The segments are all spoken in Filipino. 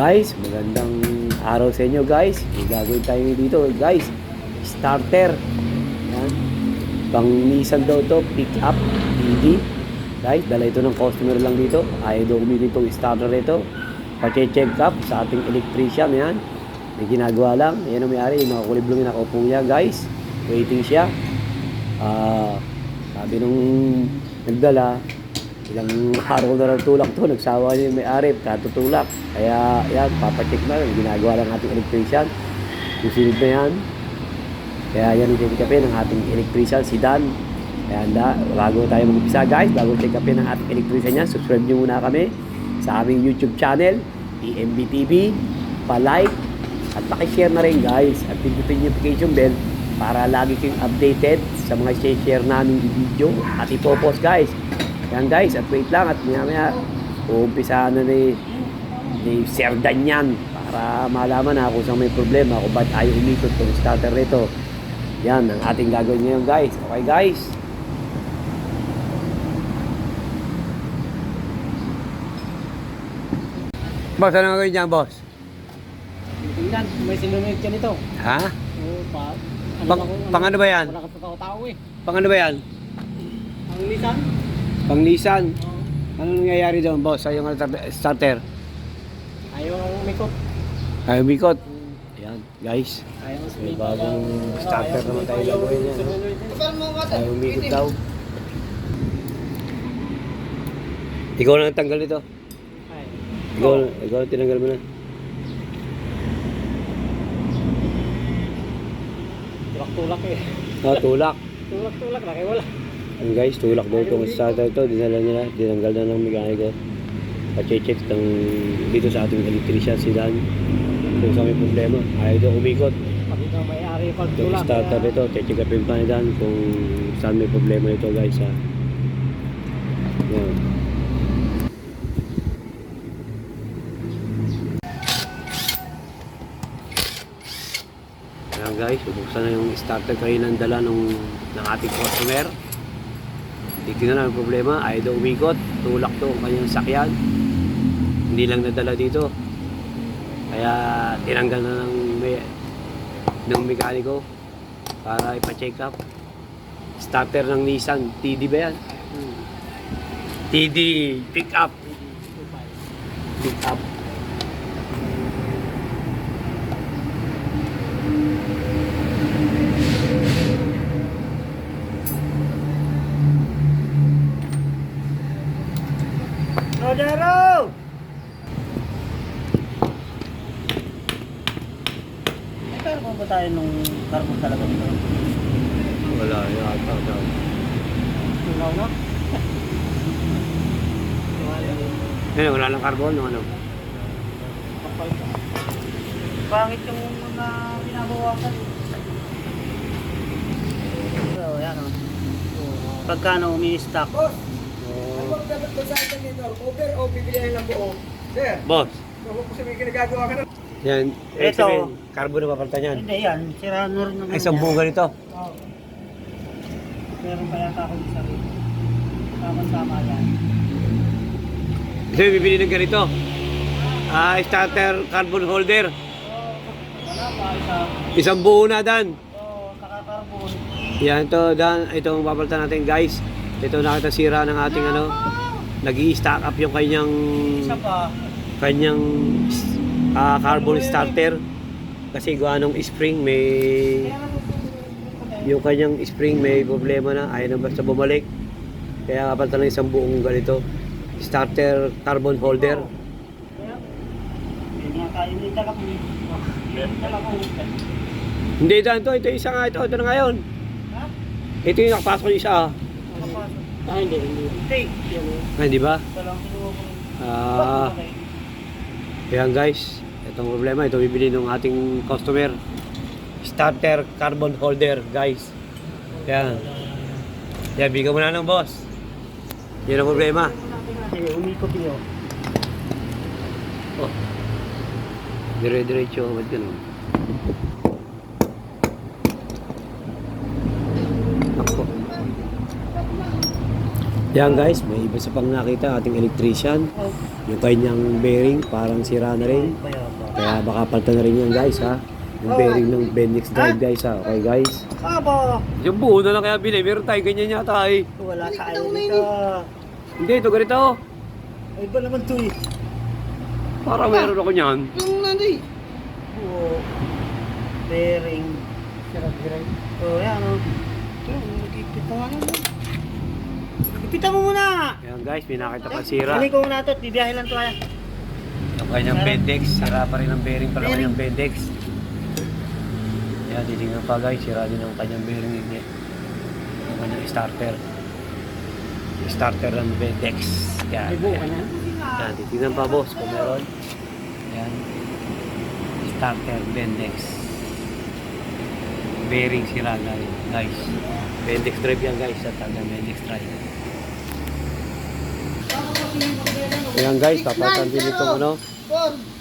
Guys, magandang araw sa inyo guys. May gagawin tayo dito guys. Starter. Yan. Pang Nissan daw to, pick up, PD. Guys, dala ito ng customer lang dito. Ayaw daw kumili itong starter nito. Pache-check up sa ating electrician. Yan. May ginagawa lang. Yan ang may-ari. Yung mga kuliblong yung nakaupo niya guys. Waiting siya. Ah, sabi nung nagdala, ilang araw na lang tulak to, nagsawa niya yung may-ari, katutulak. Kaya yan, papacheck na, yung ginagawa ng ating electrician. Yung sunod na yan. Kaya yan ang check ng ating electrician, si Dan. Kaya handa, bago tayo mag-upisa guys, bago check upin ng ating electrician niya, subscribe niyo muna kami sa aming YouTube channel, EMB TV, pa-like, at paki-share na rin guys, at pindutin yung notification bell para lagi kayong updated sa mga share namin video at ipopost guys. Yan guys, at wait lang at maya maya uumpisahan na ni, ni Sir Danyan para malaman na kung saan may problema kung ba't ayaw umikot tong starter nito. Yan ang ating gagawin ngayon guys. Okay guys? Boss, ano gagawin dyan, boss? Tingnan, may sinunod ka nito. Ha? Oo, pa. Pang, pang ano ba yan? Wala ka sa tao eh. Pang ano ba yan? Ang lisan? Pang Nissan. Ano nangyayari doon, boss, sa yung starter? Ayaw umikot. Ayaw umikot. Ayan, guys. May bagong starter naman tayo gagawin yan, no? Ayaw umikot daw. Ikaw na ang tanggal nito. Ay. Ikaw, ikaw ang tinanggal mo na. Tulak-tulak eh. Oh, tulak. Tulak-tulak, laki wala. Ang guys, tulak daw itong starter ito. Dinala nila. Dinanggal na ng mekaniko. Pa-check ng dito sa ating electrician si Dan. Kung saan may problema. Ayaw daw umikot. Pag ikaw may-ari pag Yung tulak. starter kaya- nito, check upin pa ni Dan kung saan may problema ito guys ha. Yan. Ayan guys, bubuksan na yung starter kayo ng dala nung, ng ating customer. Tignan na ang problema, ayaw daw umikot, tulak to ang kanyang sakyan. Hindi lang nadala dito. Kaya tinanggal na ng may, ng mekaniko para ipa-check up. Starter ng Nissan, TD ba yan? TD, pick up. Pick up. Rodero! Ito ano ba tayo nung carbon talaga nito? Wala, yata daw. Tunaw na? Ano, wala lang carbon, no, ano? Pangit yung mga binabawasan. So, yan o. Pagkano umi-stock? Huwag dapat akin dito? Over o bibilihan ng buo? Sir, boss, huwag ko sabihin ginagagawa ka na. yan. Ito. Carbon na papalitan yan. Hindi yan, sira nur naman Ay, isang yan. buong ganito. Oo. Meron pa yata akong isa rin. Sama-sama yan. Yung bibili ng ganito. Ah, starter carbon holder. Wala pa, isa. Isang buo na, Dan. Oo, nakakarbon. Yan to, Dan. Ito ang papalitan natin, guys. Ito nakita sira ng ating ano. nag stack up yung kanyang kanyang ah, carbon starter. Kasi gawa nung spring may yung kanyang spring may problema na ayaw na basta bumalik. Kaya kapalitan ng isang buong ganito. Starter carbon holder. Hindi Dan. Ito, ito isa nga. Ito, ito na ngayon. Ito yung nakapasok yung isa. ah. Ah, hindi, hindi. Hindi. Yan o. Ah, di ba? Ah, Ayan guys, itong problema, ito bibili ng ating customer. Starter carbon holder, guys. Yan. Yan, bigyan mo na ng boss. Yan ang problema. Sige, umikot niyo. Oh. Dire-diretso, ba't ganun? Yan guys, may iba sa pang nakita ating electrician. Yung kanyang bearing parang sira na rin. Kaya ba? Kaya baka palitan na rin yan guys ha. Yung bearing ng Bendix drive guys ha. Okay guys. Aba! Yung buo na lang kaya bili. Meron tayo ganyan yata eh. Wala sa ka. Hindi, ito ganito. Ay ba naman to eh? Para meron ako niyan. Yung nanay. Oo. Bearing. Sarap bearing. Oo, yan o. Nagkikita nga naman. Ipita mo muna! Yan guys, pinakita pa sira. Hindi ko muna ito. Bibiyahe lang ito kaya. Yung kanyang Bendex, sira pa rin ang bearing pala kanyang Bendex. Yan, titingnan pa guys, sira din ang kanyang bearing niya. Yung kanyang starter. Starter ng Bendex. Yan. May buo ka yan. na. Yan, titingnan pa boss kung meron. Yan. Starter Bendex. Bearing sira guys. guys. Bendex drive yan guys, sa taga Bendex drive. Ayan guys, papatan din itong ano,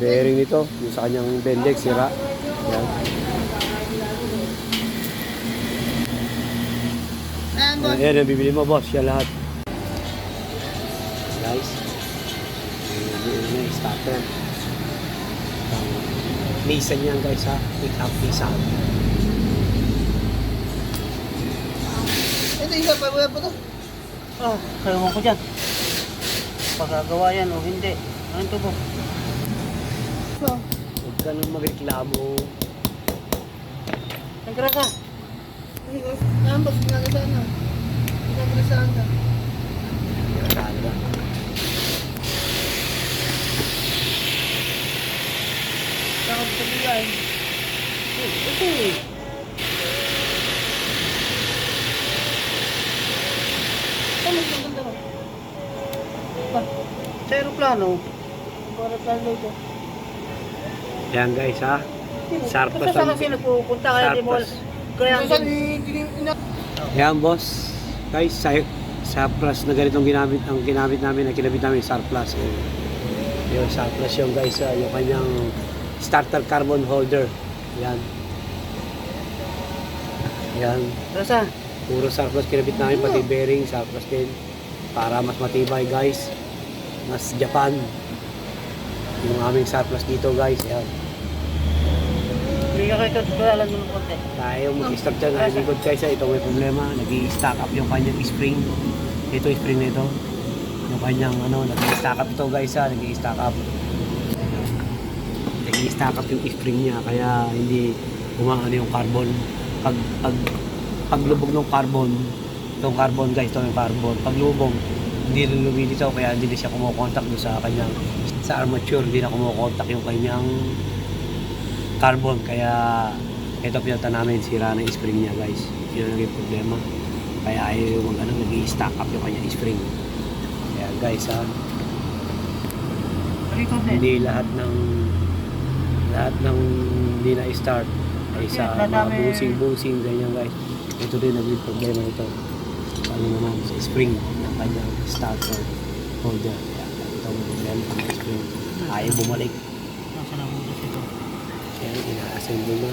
bearing nito, yung sa kanyang Bendex sira. Yan. Ayan. Ayan, yung bibili mo boss, yan lahat. Guys, yun na yung starter. Ang Nissan yan guys ha, pick up Nissan. Ito isa pa, wala pa to. Ah, kaya ko dyan. Pagkagawa yan o hindi. Ano ito po? So, Huwag ka nang magreklamo. Nagkara ka. ayan, boss. Ginagasan na. Ginagasan na. Talaga. Saka sa bigay. Ito eh. Ano yung ganda mo? Ah, Aeroplano. Para plano ito. Yan guys ha. Sarpas Kasi ang- kasi nagpupunta kaya di mo Sarpas. kaya ina... Yan boss. Guys, sa, sa plus na ganitong ginamit, ang ginamit namin, ang kinabit namin surplus. Eh. Yung surplus yung guys, ah, yung kanyang starter carbon holder. Yan. Yan. Rasa. Puro surplus kinabit namin, pati bearing, surplus din. Para mas matibay guys. Mas Japan. Yung aming surplus dito guys. Yan. Hindi ka kayo tutulalan ng konti. Tayo mag-start dyan, nalilikod guys. Ito may problema. Nag-i-stack up yung kanyang spring. Ito yung spring nito. Yung kanyang ano, nag-i-stack up ito guys ha. Nag-i-stack up. Nag-i-stack up yung spring niya. Kaya hindi umaano yung carbon. Pag, pag, paglubog ng carbon, itong carbon guys, ito yung carbon. Paglubog, hindi rin lumilitaw kaya hindi na siya kumukontak doon sa kanyang sa armature, hindi na kumukontak yung kanyang carbon. Kaya ito pinata namin sira ng spring niya guys. Yun ang naging problema. Kaya ayaw mag ano nag-i-stack up yung kanyang spring. Kaya guys ha din. hindi lahat ng lahat ng hindi na start ay sa mga dadami- busing busing ganyan guys. Ito din naging problema ito ano naman sa spring ng kanyang starter holder kaya ito ang problema ng spring ayaw bumalik. Yan, ina-assemble na.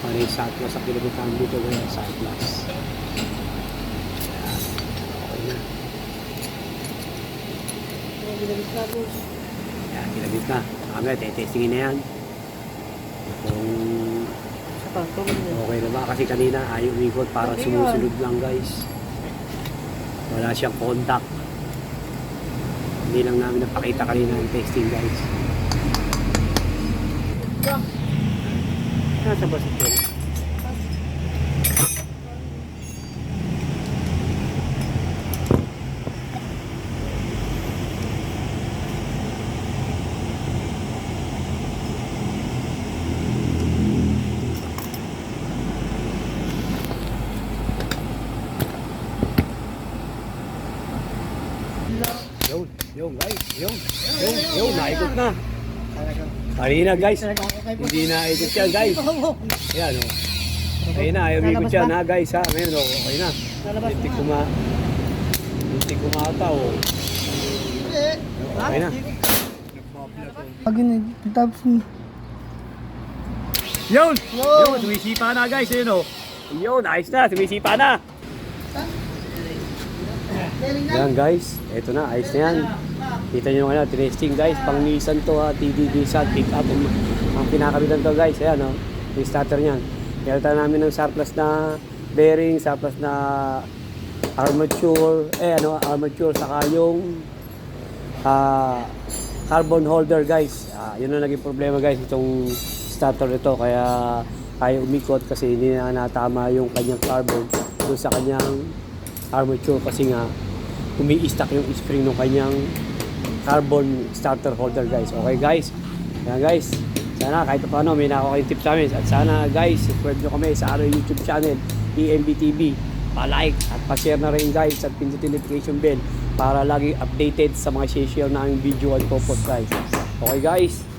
Para yung surplus sa kilometer dito kaya surplus. Yan. Okay na. Yan, kinabit na. Mamaya, testingin na yan. Kung okay na ba? Kasi kanina ayaw umikot para sumusunod lang guys. Wala siyang contact. Hindi lang namin napakita kanina ang testing guys. Nasa ba si Chen? Yun, yun guys, yun, yun, yun, naikot na. Kanina guys, hindi na ikot yan guys. Yan o. Ayun na, ayaw ikot yan ha guys ha. Ngayon o, okay na. Hindi na. kuma, hindi kumata o. Okay na. Pag yun, tapos Yun! Yun, sumisipa na guys, yun o. Yun, ayos na, sumisipa na. Yan guys, eto na, ayos na yan. Kita nyo ano, testing guys, pang Nissan to ha, TD Nissan, pick up. Ang, pinakabitan to guys, ayan no, yung starter niyan. Kaya namin ng surplus na bearing, surplus na armature, eh ano, armature, saka yung ah, carbon holder guys. Ah, yun ang naging problema guys, itong starter ito, kaya kaya umikot kasi hindi na natama yung kanyang carbon doon sa kanyang armature kasi nga umi-stack yung spring ng kanyang carbon starter holder guys. Okay guys? Kaya guys, sana kahit paano may nako kayong tips sa amin. At sana guys, subscribe nyo kami sa araw YouTube channel, EMB TV. Pa-like at pa-share na rin guys at pindutin notification bell para lagi updated sa mga share na ang video at popost guys. Okay guys?